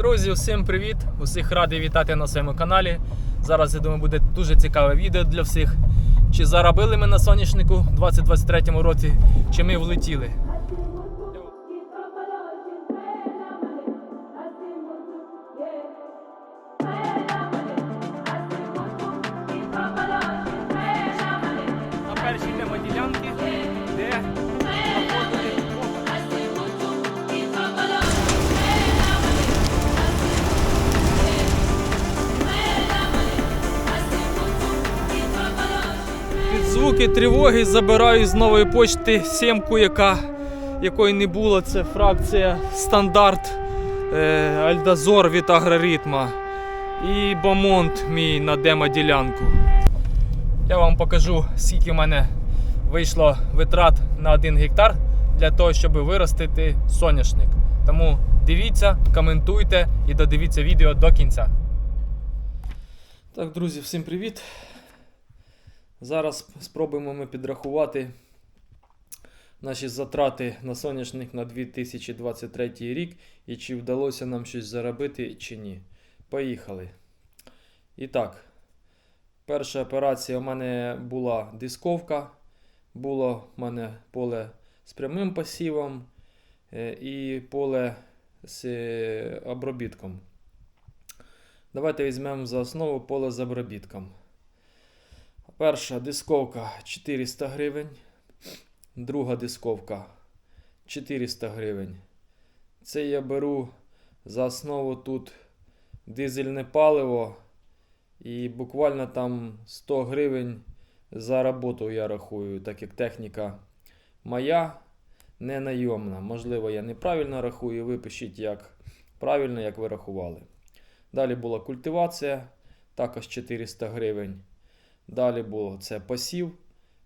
Друзі, всім привіт! Усіх радий вітати на своєму каналі. Зараз, я думаю, буде дуже цікаве відео для всіх. Чи заробили ми на соняшнику у 2023 році, чи ми влетіли. Звуки тривоги забираю з нової почти сімку, яка, якої не було. Це фракція стандарт е, Альдазор від Агроритма. І Бомонт мій на демо-ділянку. Я вам покажу, скільки в мене вийшло витрат на 1 гектар для того, щоб виростити соняшник. Тому дивіться, коментуйте і додивіться відео до кінця. Так, друзі, всім привіт! Зараз спробуємо ми підрахувати наші затрати на соняшник на 2023 рік і чи вдалося нам щось заробити чи ні. Поїхали. І так, перша операція у мене була дисковка. Було в мене поле з прямим посівом е, і поле з е, обробітком. Давайте візьмемо за основу поле з обробітком. Перша дисковка 400 гривень. Друга дисковка 400 гривень. Це я беру за основу тут дизельне паливо. І буквально там 100 гривень за роботу я рахую, так як техніка моя не найомна. Можливо, я неправильно рахую. Ви пишіть як правильно, як ви рахували. Далі була культивація, також 400 гривень. Далі було це посів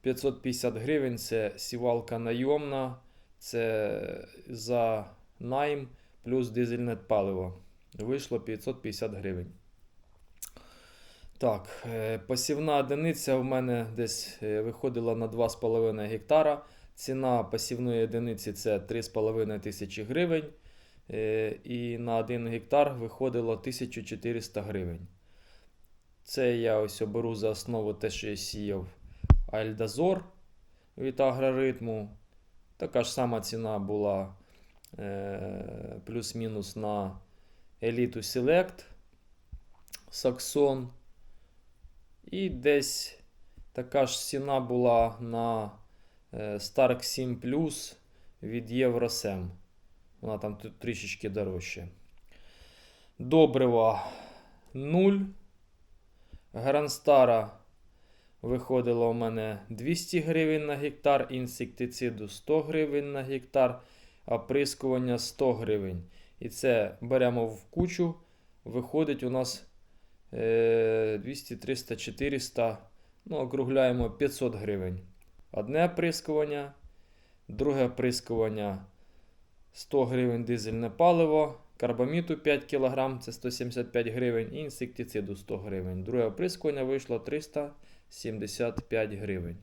550 гривень. Це сівалка найомна, це за найм плюс дизельне паливо. Вийшло 550 гривень. Так, е, посівна одиниця в мене десь е, виходила на 2,5 гектара. Ціна посівної одиниці це 3,5 тисячі гривень. Е, І на 1 гектар виходило 1400 гривень. Це я ось оберу за основу те, що я сіяв Альдазор від агроритму. Така ж сама ціна була е, плюс-мінус на Elite Select Saxon. І десь така ж ціна була на е, Stark 7 Plus від Євросем. Вона там трішечки дорожче. Добрива 0. Гранстара виходило у мене 200 гривень на гектар, інсектициду 100 гривень на гектар, оприскування 100 гривень. І це беремо в кучу. Виходить у нас е, 200, 300, 400, ну, округляємо 500 гривень. Одне оприскування, друге оприскування 100 гривень дизельне паливо, карбаміту 5 кг, це 175 гривень, і інсектициду 100 гривень. Друге оприскування вийшло 375 гривень.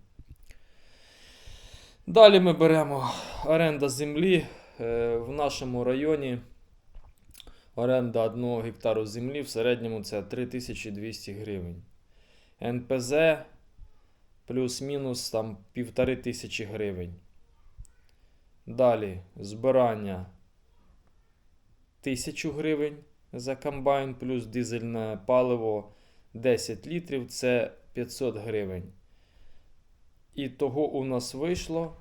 Далі ми беремо оренда землі е, в нашому районі. Оренда 1 гектару землі в середньому це 3200 гривень. НПЗ плюс-мінус там 1500 гривень. Далі збирання 1000 гривень за комбайн, плюс дизельне паливо 10 літрів це 500 гривень. І того у нас вийшло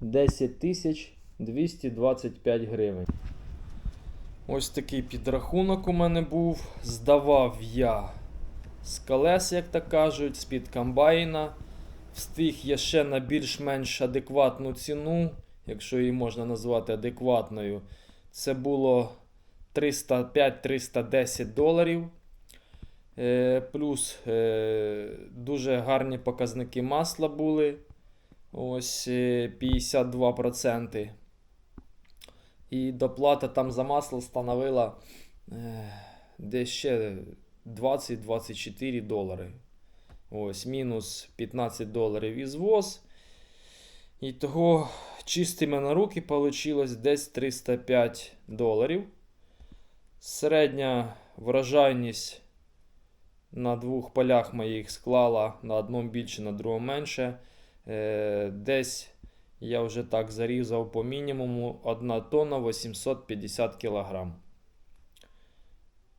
10 тисяч 225 гривень. Ось такий підрахунок у мене був. Здавав я з колес, як то кажуть, з-під комбайна. Встиг я ще на більш-менш адекватну ціну, якщо її можна назвати адекватною. Це було 305-310 доларів. Е, плюс е, дуже гарні показники масла були. Ось е, 52%. І доплата там за масло становила е, десь ще 20-24 долари. Ось, мінус 15 доларів із ВОЗ. І того чистими на руки вийшло десь 305 доларів. Середня врожайність на двох полях моїх склала на одному більше, на другому менше. Е, десь я вже так зарізав по мінімуму 1 тонна 850 кг.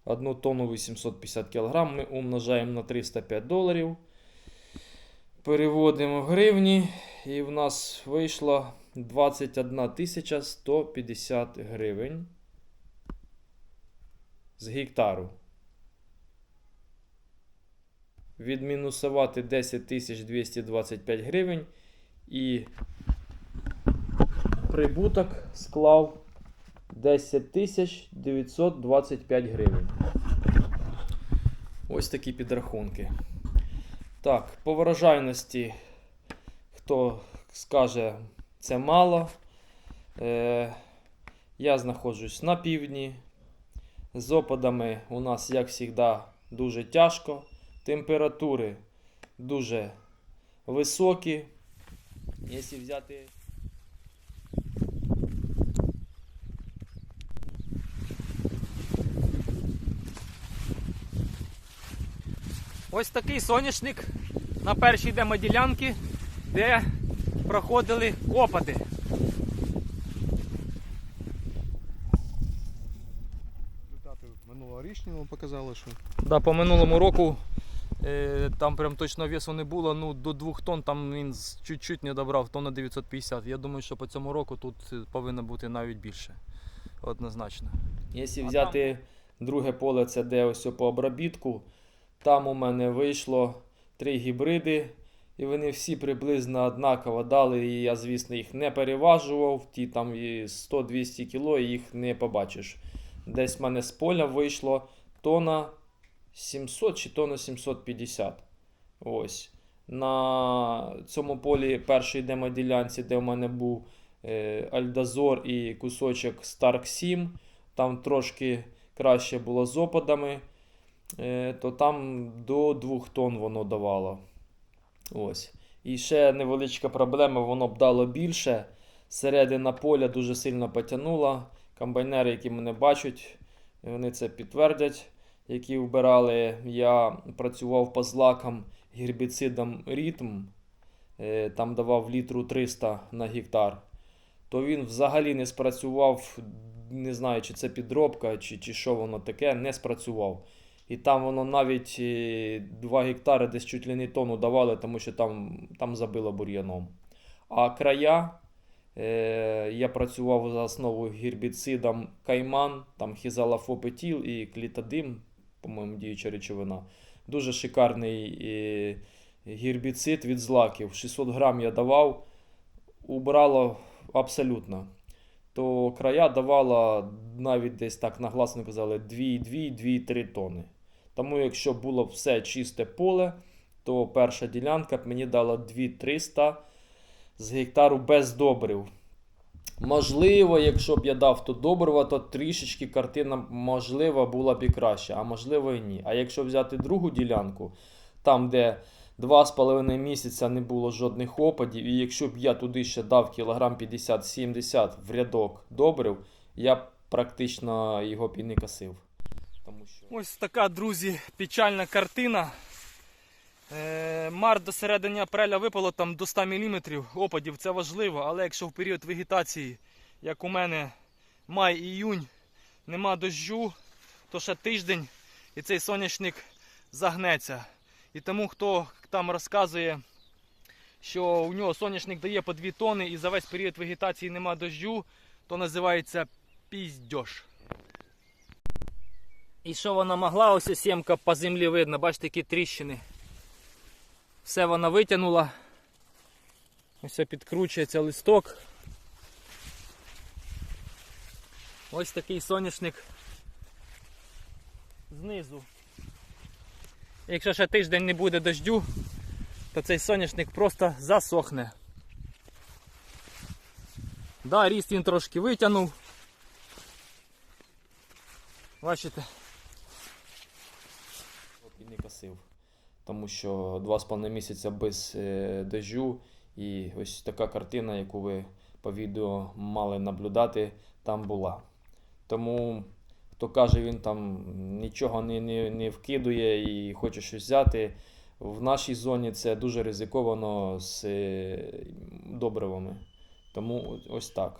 1 тонну 850 кг ми умножаємо на 305 доларів. Переводимо в гривні, і в нас вийшло 21 тисяча 150 гривень з гектару. Відмінусувати 10 тисяч 225 гривень і прибуток склав 10 тисяч 925 гривень. Ось такі підрахунки. Так, по врожайності, хто скаже, це мало. Е, я знаходжусь на півдні. З опадами у нас, як завжди, дуже тяжко. Температури дуже високі. Якщо взяти. Ось такий соняшник на першій демоділянки, де проходили опади. Результати минулорічного показали, що Да, по минулому року е, там прям точно весу не було. Ну, до 2 тонн там він чуть-чуть не добрав, тонна 950. Я думаю, що по цьому року тут е, повинно бути навіть більше. Однозначно. Якщо взяти друге поле, це де ось по обробітку, там у мене вийшло три гібриди, і вони всі приблизно однаково дали. І я, звісно, їх не переважував. Ті там і 100-200 кіло, і їх не побачиш. Десь в мене з поля вийшло тона 700 чи тона 750. Ось. На цьому полі першій демоділянці, де в мене був е, Альдазор і кусочок Stark 7, там трошки краще було з опадами, е, то там до 2 тонн воно давало. Ось. І ще невеличка проблема, воно б дало більше. Середина поля дуже сильно потягнула. Комбайнери, які мене бачать, вони це підтвердять, які вбирали. Я працював по злакам гербіцидом ритм, е, там давав літру 300 на гектар. То він взагалі не спрацював, не знаю, чи це підробка, чи, чи що воно таке, не спрацював. І там воно навіть 2 гектари десь чуть ли не тонну давали, тому що там, там забило бур'яном. А края Е, я працював за основою гербіцидом Кайман, там хізалафопетіл і клітодим, по-моєму, діюча речовина. Дуже шикарний е, гербіцид від злаків. 600 грам я давав, убрало абсолютно. То края давала навіть десь так нагласно казали 2,2-2,3 тони. Тому, якщо було б все чисте поле, то перша ділянка б мені дала 2300 з гектару без добрив. Можливо, якщо б я дав то добрива, то трішечки картина можливо була б і краща, а можливо і ні. А якщо взяти другу ділянку, там, де 2,5 місяця не було жодних опадів, і якщо б я туди ще дав кілограм 50-70 в рядок добрив, я б практично його б і не косив. Тому що... Ось така, друзі, печальна картина. Е, Март до середини апреля випало там до 100 мм опадів, це важливо, але якщо в період вегетації, як у мене май іюнь, нема дощу, то ще тиждень і цей соняшник загнеться. І тому, хто там розказує, що у нього соняшник дає по 2 тони і за весь період вегетації нема дощу, то називається піздьош. І що вона могла, ось сімка по землі видно, бачите, які тріщини. Все вона витягнула. Ось підкручується листок. Ось такий соняшник знизу. Якщо ще тиждень не буде дождю, то цей соняшник просто засохне. Да, ріст він трошки витягнув. Бачите? Не косив. Тому що 2,5 місяця без е, дождю і ось така картина, яку ви по відео мали наблюдати, там була. Тому, хто каже, він там нічого не, не, не вкидує і хоче щось взяти. В нашій зоні це дуже ризиковано з е, добривами. Тому ось так.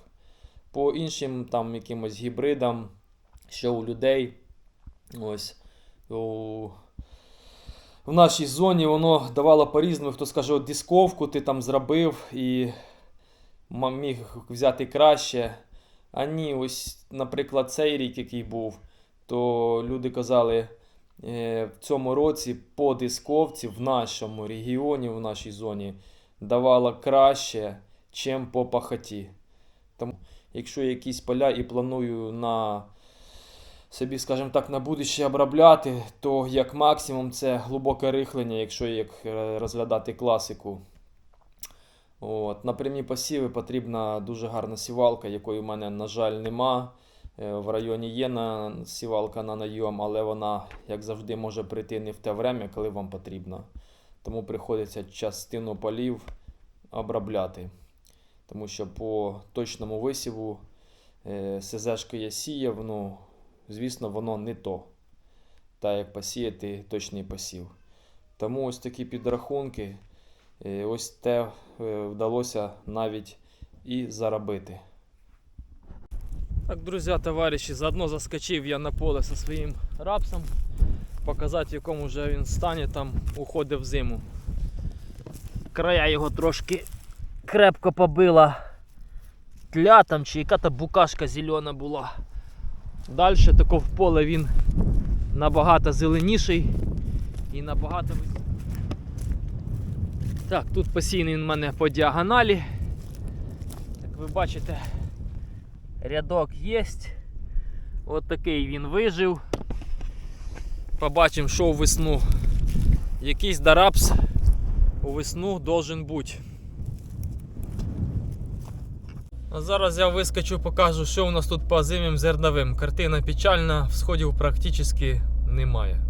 По іншим там якимось гібридам, що у людей, ось у... в нашій зоні воно давало по-різному. Хто скаже, от дисковку ти там зробив і міг взяти краще. А ні, ось, наприклад, цей рік, який був, то люди казали, е, в цьому році по дисковці в нашому регіоні, в нашій зоні, давала краще, чим по пахоті. Тому, якщо якісь поля і планую на собі, скажімо так, на будуще обробляти, то як максимум це глибоке рихлення, якщо як е, розглядати класику. От, на прямі посіви потрібна дуже гарна сівалка, якої в мене, на жаль, нема. Е, В районі є на сівалка на найом, але вона, як завжди, може прийти не в те время, коли вам потрібно. Тому приходиться частину полів обробляти. Тому що по точному висіву е, СЗшки я сіяв, ну, звісно, воно не то. Та як посіяти точний посів. Тому ось такі підрахунки. Е, Ось те е, вдалося навіть і заробити. Так, друзі, товариші, заодно заскочив я на поле зі своїм рапсом. Показати, в якому вже він стані там уходить в зиму. Края його трошки крепко побила тля там чи яка-то букашка зелена була. Далі тако поле він набагато зеленіший і набагато так, тут посійний він в мене по діагоналі. Як ви бачите, рядок є. От такий він вижив. Побачимо, що у весну. Якийсь дарапс у весну должен бути. А зараз я вискочу, покажу, що у нас тут по зимнім зерновим. Картина печальна, всходів практично немає.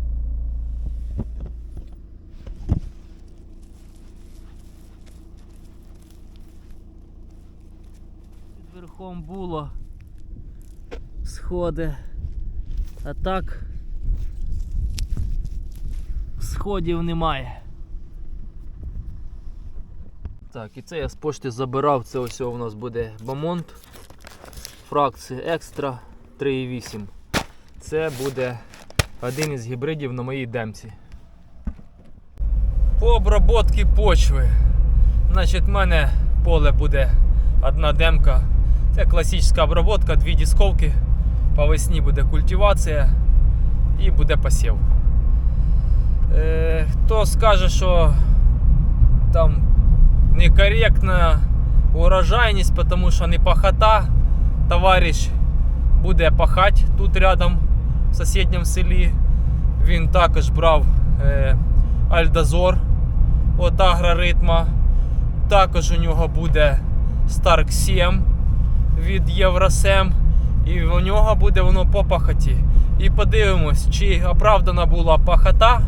Під верхом було сходи. А так сходів немає. Так, і це я з пошти забирав. Це ось у нас буде Бамонт. Фракція екстра 3,8. Це буде один із гібридів на моїй демці. По обробці почви. Значить, в мене поле буде одна демка. Це класична обробка, дві дисковки. По весні буде культивація і буде посів. Е, хто скаже, що там некорректна урожайність, тому що не пахота, товариш буде пахати тут рядом в сусідньому селі. Він також брав е, Альдозор от агроритма. Також у нього буде Stark 7 від Євросем. І у нього буде воно по пахоті. І подивимось, чи оправдана була пахота,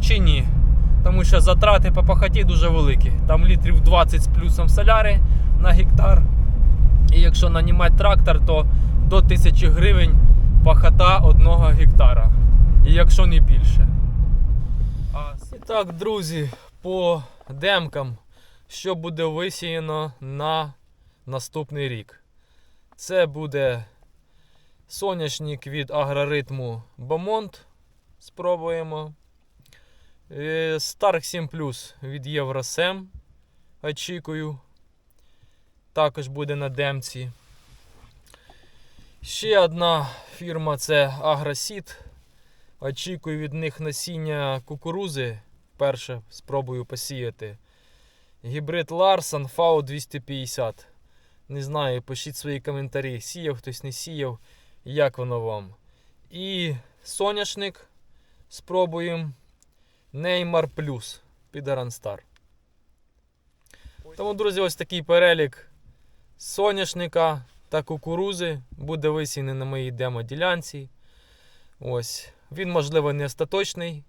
чи ні. Тому що затрати по пахоті дуже великі. Там літрів 20 з плюсом соляри на гектар. І якщо нанімати трактор, то до 1000 гривень пахота одного гектара. І якщо не більше. І так, друзі, по демкам, що буде висіяно на наступний рік. Це буде соняшник від агроритму Бамонт. Спробуємо. Е, Stark 7 Plus від Євросем. Очікую. Також буде на демці. Ще одна фірма це Агросід. Очікую від них насіння кукурузи. Перше спробую посіяти. Гібрид Larson FAO 250. Не знаю, пишіть свої коментарі. Сіяв хтось не сіяв. Як воно вам? І соняшник спробуємо. Неймар Плюс під Аранстар. Тому, друзі, ось такий перелік соняшника та кукурузи буде висіяний на моїй демо-ділянці. Ось. Він, можливо, не остаточний.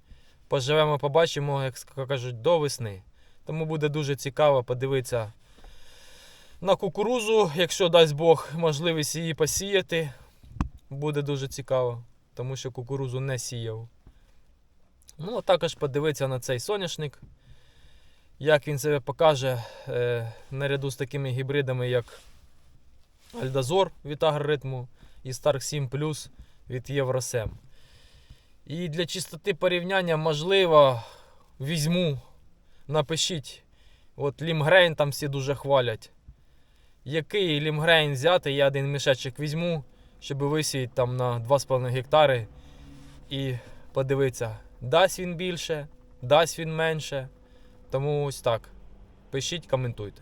Поживемо, побачимо, як кажуть, до весни. Тому буде дуже цікаво подивитися, на кукурузу, якщо дасть Бог можливість її посіяти, буде дуже цікаво, тому що кукурузу не сіяв. Ну, а також подивитися на цей соняшник, як він себе покаже е, наряду з такими гібридами, як Альдазор від Агроритму і Stark 7 Plus від Євросем. І для чистоти порівняння, можливо, візьму, напишіть. От Лімгрейн там всі дуже хвалять. Який лімгрейн взяти, я один мішечок візьму, щоб висіяти там на 2,5 гектари і подивитися, дасть він більше, дасть він менше. Тому ось так. Пишіть, коментуйте.